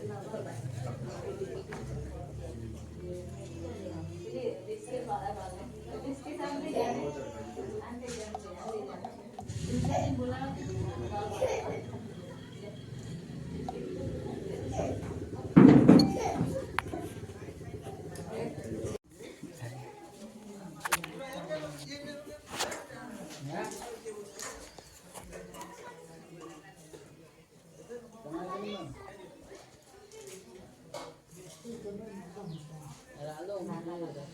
Thank.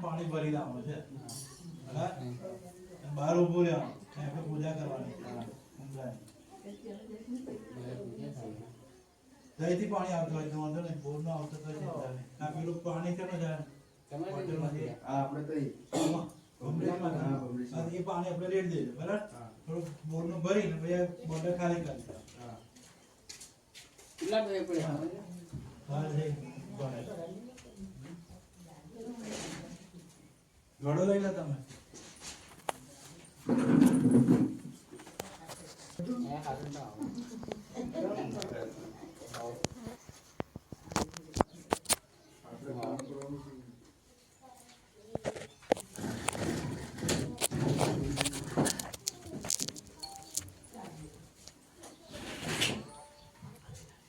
પાણી ભરી બહાર ઊભું રહેવાનું પૂજા કરવાની? દહીંથી પાણી આવતું હોય તો વાંધો નહીં બોરનું આવતો તો આ પેલું પાણી કેનું જાય આપણે તો ઈ. આમાં ભમરીમાં હા, ભમરીમાં. અને એ પાણી આપણે રેડી દેજો બરાબર હા. થોડુંક બોરનું ભરીને પછી આ બોટલ ખાલી કરી દો. હા. કેટલા બે પડે હા, જય ભણે. ઘડો લઈ લો તમે એ હારું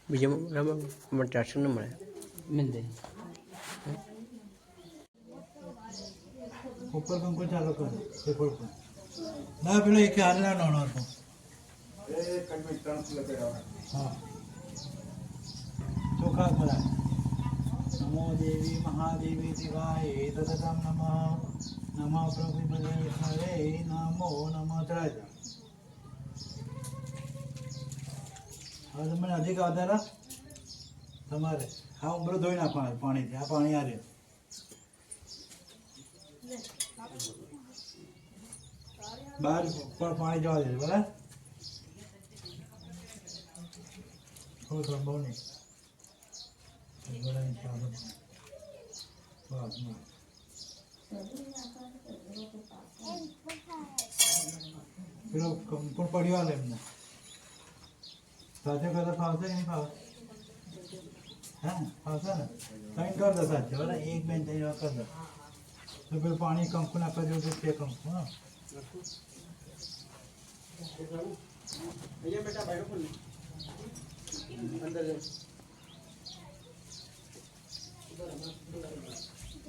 બીજા રમણ મને ચારસો ન મળે મિલ દે ઉપર કંકુ ચાલુ કરો પેપર પર ના પેલો એક હાલ ના નાનો હતો એ કંઈક ત્રણ કિલો પહેરવાના. હા ચોખા ખરા નમો દેવી મહાદેવી શિવાય તદતમ નમઃ નમઃ પ્રભુપદે વિષ્ણવે નમો નમઃ ત્રાજા હવે તમને અધિક આધાર તમારે હા ઉમરો ધોઈ નાખવાના પાણીથી. આ પાણી આ રહ્યું. બહાર પણ પાણી જવા દે બરાબર? થોડું થોડું બહુ નહીં. પેલો પણ પડ્યો એમને. साध्य करता पावसा की नाही पावस हाँ? पावसा ना थंय करता साध्य बरं एक बेन थंय करता तुका पाणी कंकू नाका दिवं ते कंकू हाँ बेटा बाहेर अंदर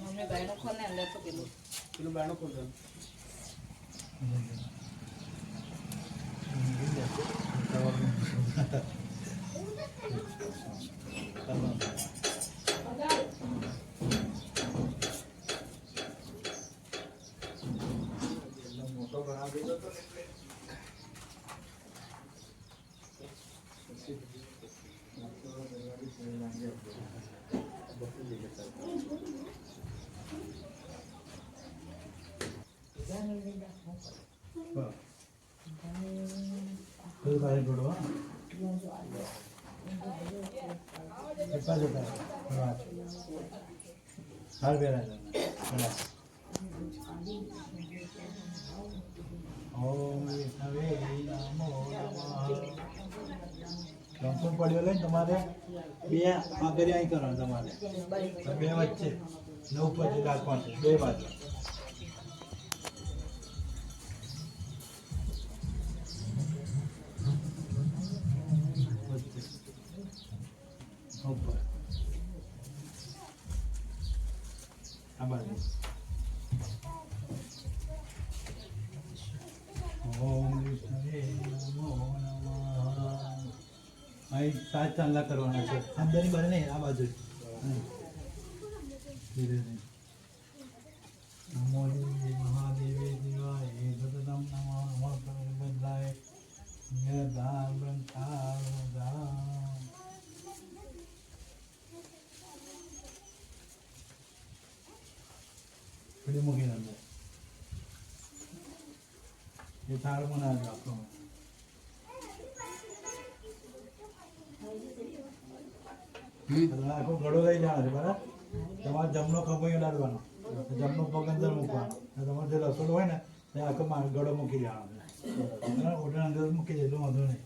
हमने बैठो खोलने अंदर तो किलो किलो बैठो खोल दो। Well. લંકન પડ્યો લઈને તમારે? બે આગળ અહીં કરવાનું તમારે. બે વચ્ચે. નવ પછી રાખવાનું બે બાજુ અહીં સાત ચાંદલા કરવાના છે અંદરની બને નહીં આ બાજુ ધીરે નમો દેવી મહાદેવી દિવાય સતતમ નમો નમો બદલાય નિર્ધાર બ્રહ્મા 그래 먹이는데. એ બનાવી આપો આખો ઘડો લઈ જવાનો છે બરાબર? તમારે જમણો ખભો અડાડવાનો જમનો જમણો પગ અંદર મૂકવાનો. તમારે જે રસોડું હોય ને તે આખો ગળો મૂકી જવાનો છે. ઓઢણ અંદર મૂકી દે એટલું વાંધો નહીં.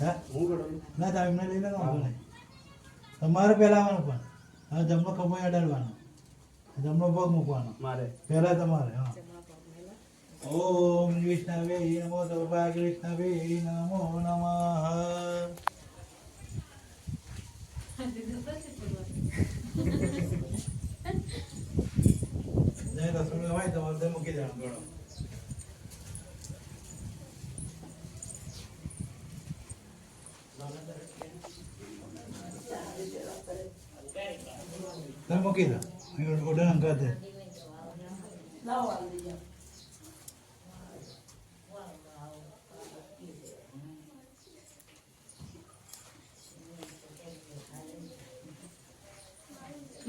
હે? ના તમે એમને લઈ વાંધો નહીં. તમારે પહેલાં આવવાનું પણ. હવે જમણો ખભો અડાડવાનો. જમનો જમણો પગ મૂકવાનો. મારે. પહેલાં તમારે હા. ओम विष्णवे नमो दुर्भाग्य विष्णवे नमो नम जय दसमे भाई दवाल दे मुके जान गड़ो दमोके दा मैं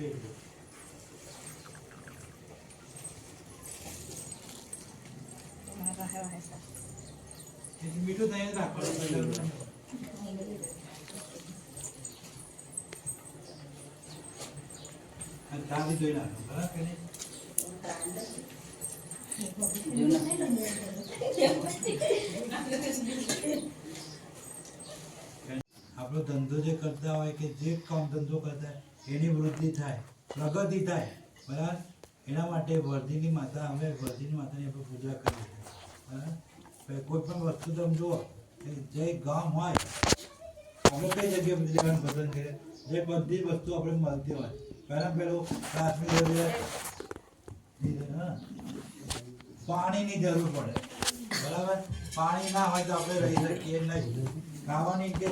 તો બોલી નથી મીઠું થઈને રાખવાનું અને તાળી ધોઈ નાખો બરાબર કે નહીં? આપણો ધંધો જે કરતા હોય કે જે કામ ધંધો કરતા હોય એની વૃદ્ધિ થાય, પ્રગતિ થાય, બરાબર? એના માટે વર્ધિની માતા, અમે વર્ધિની માતાની આપણે પૂજા કરીએ બરાબર? કોઈ પણ વસ્તુ તમે જુઓ જે ગામ હોય, અમે કઈ જગ્યાએ જવાનું પસંદ કરીએ, જે બધી વસ્તુ આપણે મળતી હોય, પહેલાં પેલું કાશ્મીર પાણીની જરૂર પડે, બરાબર? પાણી ના હોય તો આપણે રહી શકીએ નહીં. ખાવાની કે